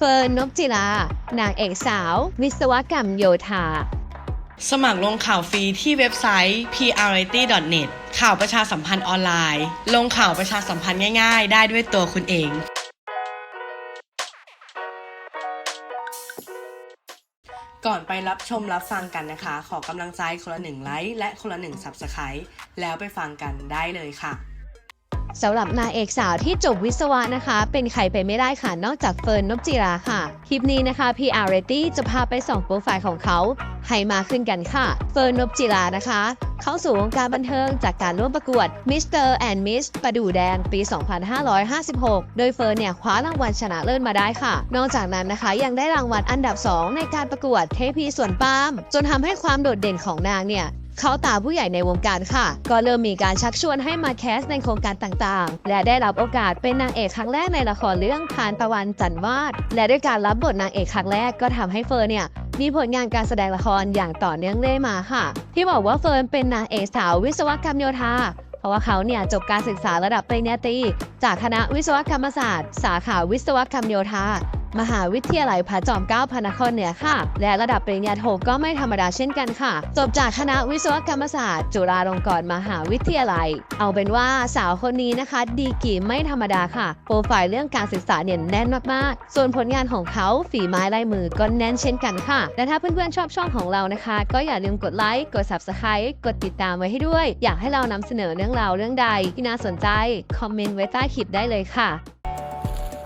เฟิร์นนพจิลานางเอกสาว วิศวกรรมโยธา สมัครลงข่าวฟรีที่เว็บไซต์ prity.net ข่าวประชาสัมพันธ์ออนไลน์ ลงข่าวประชาสัมพันธ์ง่ายๆ ได้ด้วยตัวคุณเองก่อนไปรับชมรับฟังกันนะคะ ขอกำลังใจคนละหนึ่งไลค์และคนละหนึ่ง Subscribe แล้วไปฟังกันได้เลยค่ะ สำหรับนางเอกสาวที่จบวิศวะนะคะ เป็นใครไปไม่ได้ค่ะ นอกจากเฟิร์นนพจิราค่ะ คลิปนี้นะคะ PR r a t y จะพาไปส่องโปรไฟล์ของเขา ให้มาขึ้นกันค่ะ เฟิร์นนพจิรานะคะ เข้าสู่วงการบันเทิงจากการร่วมประกวด Mr. and Miss ประดู่แดงปี 2556 โดยเฟิร์นเนี่ยคว้ารางวัลชนะเลิศมาได้ค่ะ นอกจากนั้นนะคะ ยังได้รางวัลอันดับ 2 ในการประกวดเทพีสวนปาล์มจนทำให้ความโดดเด่นของนางเนี่ย เข้าตาผู้ใหญ่ในวงการค่ะ ก็เริ่มมีการชักชวนให้มาแคสในโครงการต่างๆ และได้รับโอกาสเป็นนางเอกครั้งแรกในละครเรื่องทานตะวันจันวาด และด้วยการรับบทนางเอกครั้งแรกก็ทำให้เฟิร์นเนี่ยมีผลงานการแสดงละครอย่างต่อเนื่องเรื่อยมาค่ะ ที่บอกว่าเฟิร์นเป็นนางเอกสาววิศวกรรมโยธาเพราะว่าเขาเนี่ยจบการศึกษาระดับปริญญาตรีจากคณะวิศวกรรมศาสตร์ สาขาวิศวกรรมโยธา มหาวิทยาลัยพระจอมเกล้าพระนครเหนือค่ะ และระดับปริญญาโทก็ไม่ธรรมดาเช่นกันค่ะ จบจากคณะวิศวกรรมศาสตร์ จุฬาลงกรณ์มหาวิทยาลัย เอาเป็นว่าสาวคนนี้นะคะ ดีกรีไม่ธรรมดาค่ะ โปรไฟล์เรื่องการศึกษาเนี่ยแน่นมากๆ ส่วนผลงานของเขาฝีไม้ลายมือก็แน่นเช่นกันค่ะ และถ้าเพื่อนๆชอบช่องของเรานะคะ ก็อย่าลืมกดไลค์ กด subscribe กดติดตามไว้ให้ด้วย อยากให้เรานำเสนอเรื่องราวเรื่องใดที่น่าสนใจ คอมเมนต์ไว้ใต้คลิปได้เลยค่ะ